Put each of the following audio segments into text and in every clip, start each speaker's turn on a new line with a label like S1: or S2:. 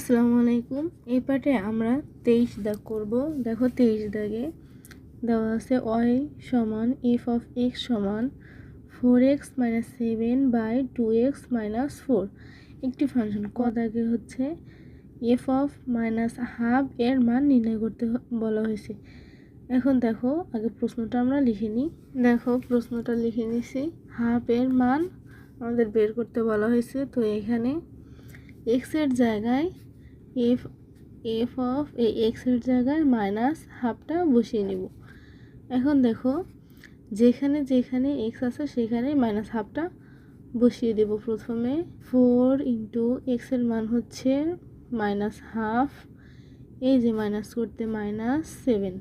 S1: আসসালামু আলাইকুম। এই পাঠে আমরা তেইশ দাগ করব। দেখো তেইশ দাগে দেওয়া আছে ওয়াই সমান এফ অফ এক্স সমান four x minus seven by two x minus four. একটি ফাংশন ক দাগে হচ্ছে এফ অফ মাইনাস হাফ এর মান নির্ণয় করতে বলা হয়েছে। এখন দেখো আগে প্রশ্নটা আমরা লিখে নিই। দেখো প্রশ্নটা লিখে নিছি। হাফ এর মান আমাদের বের করতে বলা হয়েছে। তো এখানে এক্সের জায়গায় এফ এফ অফ এই এক্সের জায়গায় মাইনাস হাফটা বসিয়ে নেব। এখন দেখো, যেখানে যেখানে এক্স আছে সেখানে মাইনাস হাফটা বসিয়ে দেব প্রথমে। ফোর ইন্টু এক্সের মান হচ্ছে মাইনাস হাফ, এই যে মাইনাস করতে মাইনাস সেভেন।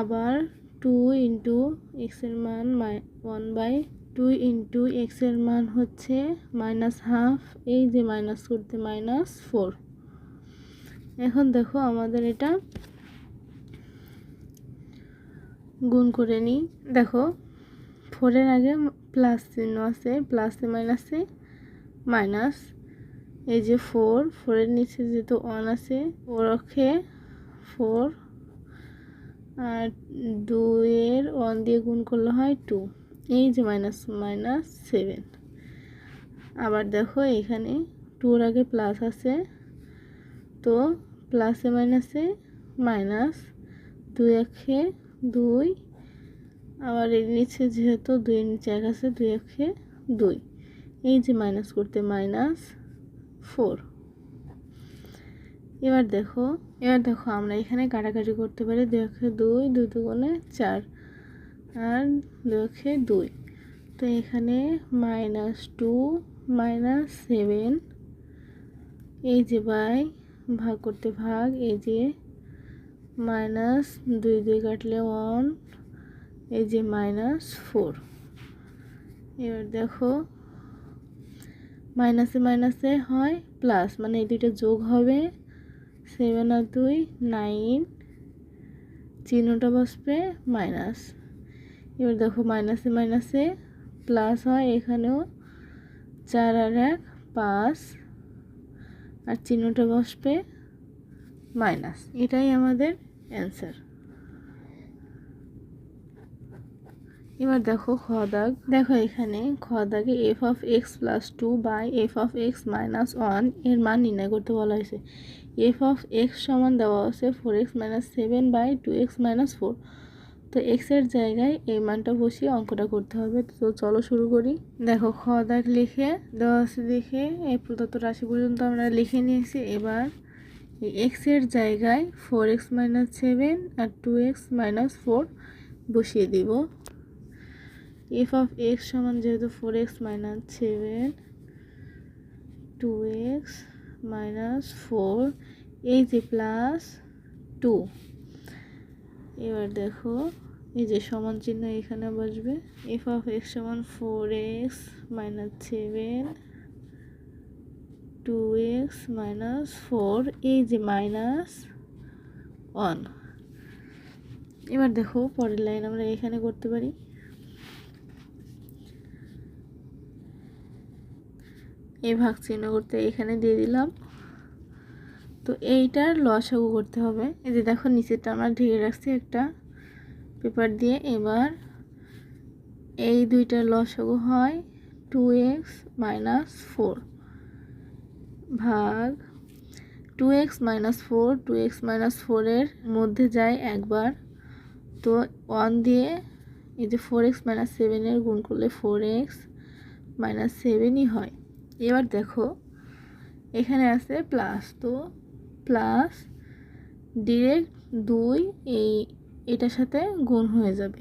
S1: আবার টু ইন্টু এক্সের মান ওয়ান বাই টু ইন্টু এক্সের মান হচ্ছে মাইনাস হাফ, এই যে মাইনাস করতে মাইনাস ফোর। এখন দেখো আমাদের এটা গুণ করে নিই। দেখো ফোরের আগে প্লাস চিহ্ন আছে প্লাসে মাইনাসে মাইনাস এই যে ফোর ফোরের নিচে যেহেতু ওয়ান আছে ও রক্ষে ফোর আর দুইয়ের ওয়ান দিয়ে গুণ করলে হয় টু এই যে মাইনাস মাইনাস সেভেন আবার দেখো এখানে টুর আগে প্লাস আছে, তো প্লাসে মাইনাসে মাইনাস দুই একে দুই, আবার এর নিচে যেহেতু দুইয়ের নিচে এক আছে, দুই একে দুই। এই যে মাইনাস করতে মাইনাস ফোর এবার দেখো এবার দেখো আমরা এখানে কাটাকাটি করতে পারি দুই একে দুই দুই দুগুণে চার। আর দুই দুই। তো এখানে মাইনাস টু মাইনাস সেভেন এই যে বাই ভাগ করতে ভাগ, এই যে মাইনাস দুই দুই কাটলে ওয়ান এই যে মাইনাস ফোর এবার দেখো মাইনাসে মাইনাসে হয় প্লাস মানে এই দুইটা যোগ হবে সেভেন আর দুই নাইন চিহ্নটা বসবে মাইনাস এবার দেখো মাইনাসে মাইনাসে প্লাস হয়, এখানেও চার আর এক পাঁচ, আর চিহ্নটা বসবে মাইনাস। এটাই আমাদের অ্যান্সার এবার দেখো খ দাগ। দেখো এখানে খ দাগে f of x plus two by f of x minus ওয়ানের মান নির্ণয় করতে বলা হয়েছে। এফ অফ এক্স সমান দেওয়া আছে four x minus seven by two x minus four তো এক্সের জায়গায় এই মানটা বসিয়ে অঙ্কটা করতে হবে। তো চলো শুরু করি। দেখো খ দাগ লিখে দেওয়া আছে দেখে, এই প্রদত্ত রাশি পর্যন্ত আমরা লিখে নিয়েছি। এবার এই এক্সের জায়গায় ফোর এক্স মাইনাস সেভেন আর টু এক্স মাইনাস ফোর বসিয়ে দিব। এফ অফ এক্স সমান যেহেতু four x minus seven two x minus four এই যে প্লাস টু এবার দেখো, এই যে সমান চিহ্ন এখানে বসবে। এফ অফ এক্স সমান four x minus seven two x minus four এই যে মাইনাস ওয়ান এবার দেখো, পরের লাইন আমরা এখানে করতে পারি। এই ভাগ চিহ্ন করতে এখানে দিয়ে দিলাম। তো এইটার লসাগু করতে হবে। এই যে দেখো, নিচেরটা আমরা ঢেকে রাখছি একটা পেপার দিয়ে। এবার এই দুইটার লসাগু হয় টু এক্স মাইনাস ফোর ভাগ two x minus four two x minus ফোরের মধ্যে যায় একবার। তো ওয়ান দিয়ে এই যে ফোর এক্স মাইনাস সেভেনের গুণ করলে ফোর এক্স মাইনাস সেভেনই হয়। এবার দেখো, এখানে আছে প্লাস তো প্লাস ডিরেক্ট দুই এই এটার সাথে গুণ হয়ে যাবে।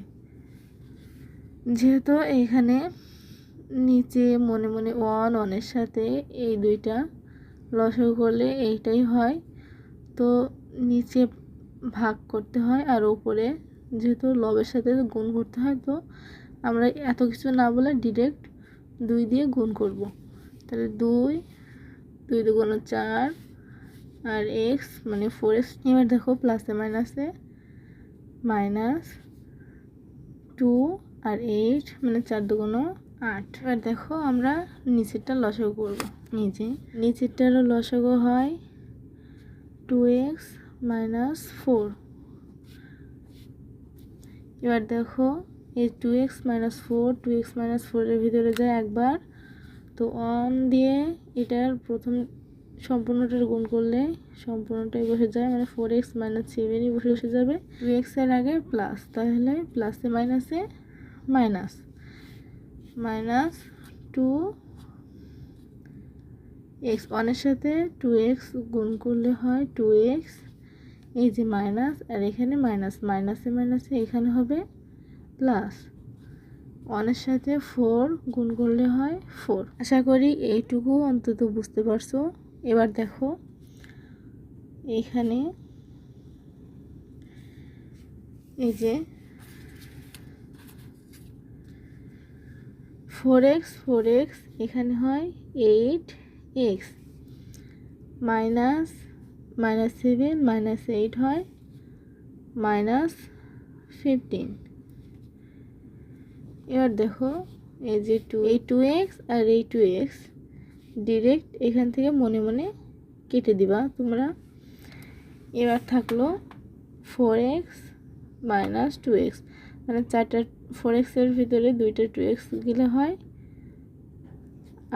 S1: যেহেতু এখানে নিচে মনে মনে ওয়ান ওয়ানের সাথে এই দুইটা লসও করলে এইটাই হয়। তো নিচে ভাগ করতে হয় আর উপরে যেহেতু লবের সাথে গুণ করতে হয়, তো আমরা এত কিছু না বলে ডিরেক্ট দুই দিয়ে গুণ করব। তাহলে দুই দুই দুগুণ চার আর এক্স মানে ফোর এক্স এবার দেখো প্লাসে মাইনাসে মাইনাস টু আর এইট মানে চার দুগুণ আট। এবার দেখো আমরা নিচেরটা লসাগু করব। নিচে, নিচেরটারও লসাগু হয় টু এক্স মাইনাস ফোর এবার দেখো, এই two x minus four two x minus ফোরের ভিতরে যায় একবার। তো অন দিয়ে এটার প্রথম সম্পূর্ণটার গুণ করলে সম্পূর্ণটাই বসে যায় মানে ফোর এক্স মাইনাস সেভেনই বসে বসে যাবে। টু এক্সের আগে প্লাস তাহলে প্লাসে মাইনাসে মাইনাস মাইনাস টু এক্স ওয়ানের সাথে টু এক্স গুণ করলে হয় টু এক্স এই যে মাইনাস আর এখানে মাইনাস মাইনাসে মাইনাসে এখানে হবে প্লাস ওয়ানের সাথে ফোর গুণ করলে হয় ফোর আশা করি এইটুকু অন্তত বুঝতে পারছ। এবার দেখো এইখানে এই যে ফোর এক্স ফোর এক্স এখানে হয় eight x minus minus seven minus eight হয় মাইনাস ফিফটিন এবার দেখো, এই যে টু এই টু এক্স আর এই টু এক্স ডিরেক্ট এখান থেকে মনে মনে কেটে দিবা। তোমরা এবার থাকল four x minus two x মানে চারটা ফোর এক্সের ভিতরে দুইটা টু এক্স গেলে হয়,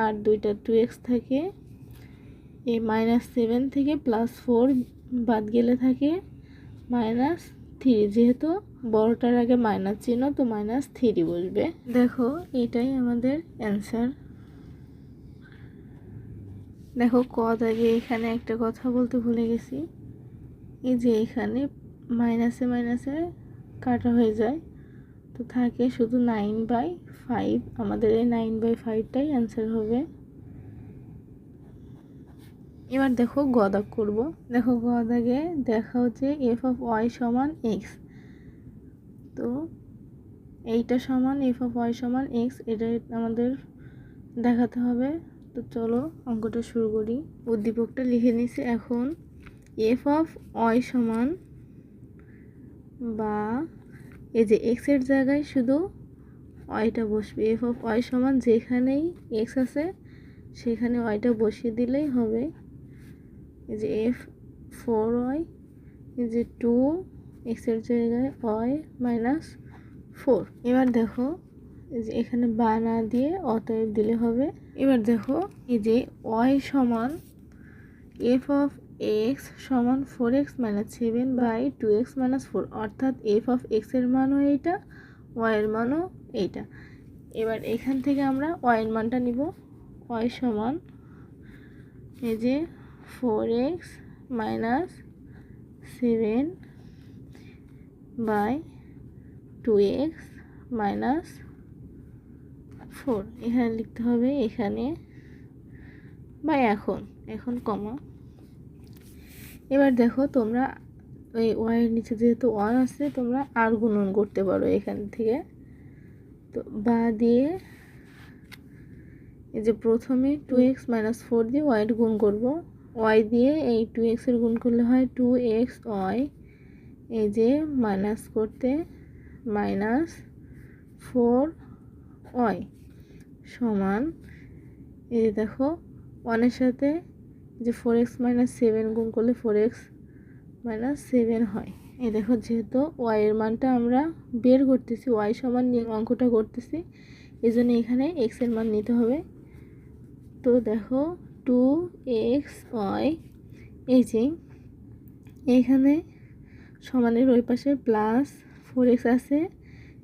S1: আর দুইটা টু এক্স থাকে, এই মাইনাস সেভেন থেকে প্লাস ফোর বাদ গেলে থাকে মাইনাস থ্রি যেহেতু বড়টার আগে মাইনাস চিহ্ন, তো মাইনাস থ্রি বসবে। দেখো, এটাই আমাদের অ্যান্সার দেখো কদ আগে এখানে একটা কথা বলতে ভুলে গেছি। এই যে এখানে মাইনাসে মাইনাসে কাটা হয়ে যায়। তো থাকে শুধু নাইন বাই ফাইভ আমাদের এই নাইন বাই ফাইভটাই অ্যান্সার হবে। এবার দেখো গদাগ করব। দেখো গদাগে দেখা হচ্ছে এফ অফ ওয়াই সমান এক্স তো এইটা সমান এফ অফ ওয়াই সমান এক্স এটা আমাদের দেখাতে হবে। তো চলো অঙ্কটা শুরু করি। উদ্দীপকটা লিখে নিছি এখন। এফ অফ ওয়াই সমান বা এই যে এক্সের জায়গায় শুধু ওয়াইটা বসবে। এফ অফ ওয়াই সমান যেখানেই এক্স আছে, সেখানে ওয়াইটা বসিয়ে দিলেই হবে। এই যে এফ ফোর ওয়াই এই যে টু এক্সের জায়গায় ওয়াই মাইনাস ফোর এবার দেখো, এই যে এখানে বা না দিয়ে অতএব দিলে হবে। এবার দেখো এই যে ওয়াই সমান এফ অফ এক্স সমান four x minus seven by two x minus four অর্থাৎ এফ অফ এক্সের মানও এইটা ওয়াইয়ের মানও এইটা। এবার এখান থেকে আমরা ওয়াইয়ের মানটা নিব। ওয়াই সমান এই যে four x minus seven by two x minus four, এখানে লিখতে হবে এখানে। বা এখন এখন কমা। এবার দেখো তোমরা ওই ওয়াইয়ের নিচে যেহেতু ওয়ান আছে, তোমরা আর গুণন করতে পারো এখান থেকে। তো বা দিয়ে এই যে প্রথমে টু এক্স মাইনাস ফোর দিয়ে ওয়াইট গুণ করব। ওয়াই দিয়ে এই টু এক্সের গুণ করলে হয় টু এক্স ওয়াই এই যে মাইনাস করতে মাইনাস ফোর ওয়াই সমান। এই দেখো, ওয়ানের সাথে যে ফোর এক্স মাইনাস সেভেন গুণ করলে ফোর এক্স মাইনাস সেভেন হয়। এই দেখো, যেহেতু ওয়াইয়ের মানটা আমরা বের করতেছি ওয়াই সমান অঙ্কটা করতেছি এই জন্য এখানে এক্সের মান নিতে হবে। তো দেখো টু এক্স ওয়াই এই যে এইখানে সমানের ওই পাশে প্লাস ফোর এক্স আছে,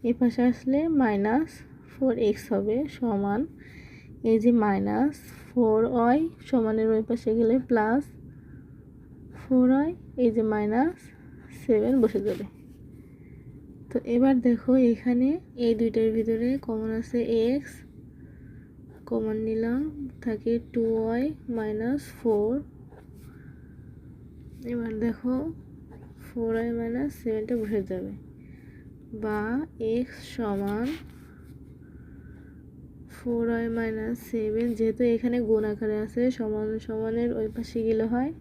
S1: এই পাশে আসলে মাইনাস ফোর এক্স হবে সমান এই যে মাইনাস ফোর ওয়াই সমানের ওই পাশে গেলে প্লাস ফোর ওয়াই, এই যে মাইনাস সেভেন বসে যাবে। তো এবার দেখো এখানে এই দুইটার ভিতরে কমন আছে এক্স, কমন নিলাম, থাকে টু ওয়াই মাইনাস ফোর। এবার দেখো ফোর ওয়াই মাইনাস সেভেনটা বসে যাবে। বা এক্স সমান ফোর ওয়াই মাইনাস সেভেন যেহেতু এখানে গুণ আকারে আছে, সমান সমানের ওই পাশে গেলে হয়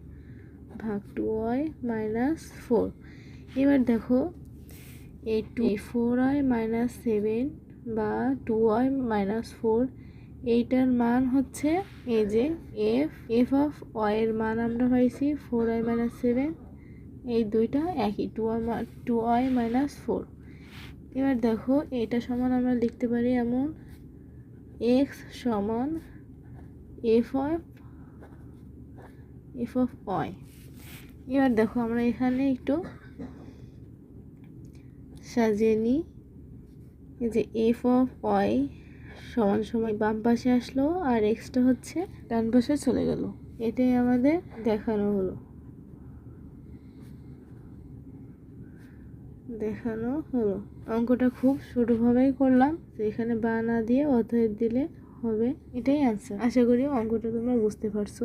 S1: ভাগ টু ওয়াই মাইনাস ফোর। এবার দেখো এই two four y minus seven বা টু ওয়াই মাইনাস ফোর, এইটার মান হচ্ছে এই যে এফ এফ অফ ওয়ের মান আমরা পাইছি ফোর ওয়াই মাইনাস সেভেন, এই দুইটা একই, two y two y minus four. এবার দেখো, এটা সমান আমরা লিখতে পারি এমন এক্স সমান f of f of y. এবার দেখো আমরা এখানে একটু সাজিয়ে নিই। যে এফ অফ ওয়াই সমান সময় বাম পাশে আসলো আর এক্সটা হচ্ছে ডান পাশে চলে গেল। এটাই আমাদের দেখানো হলো। দেখানো হলো। অঙ্কটা খুব ছোটোভাবেই করলাম তো এখানে বা না দিয়ে অতএব দিলে হবে এটাই অ্যান্সার আশা করি অঙ্কটা তোমরা বুঝতে পারছ।